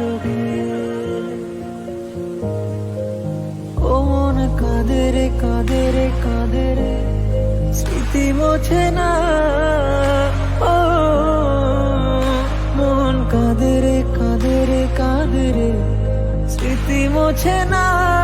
দু চোখে ও মন কাঁদে রে কাঁদে রে কাঁদে রে স্মৃতি মোছে না। ও, মন কাঁদে রে কাঁদে রে কাঁদে রে স্মৃতি মোছে না।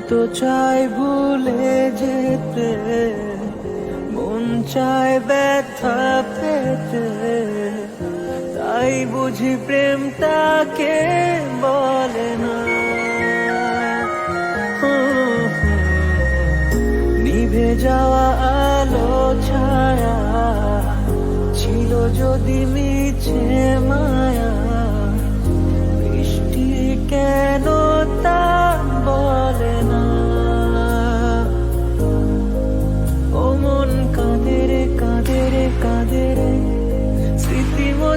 যত চাই ভুলে যেতে, মন চায় ব্যথা পেতে তাই বুঝি প্রেমটাকে বলে না। নিভে যাওয়া আলো ছায়া ছিল যদি মিছে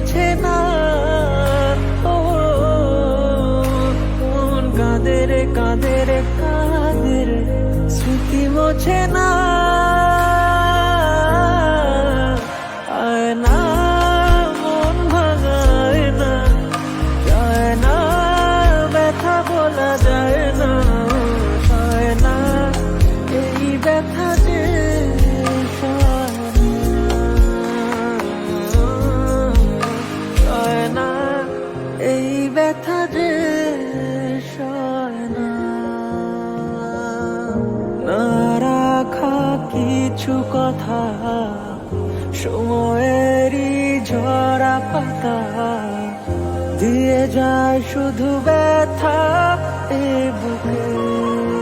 মোছে না। ও মন কাঁদে রে কাঁদে রে কাঁদে রে। স্মৃতি বোঝে না। কিছু কথা সময়েরই ঝরা পাতা দিয়ে যায় শুধু ব্যথা এ বুকে।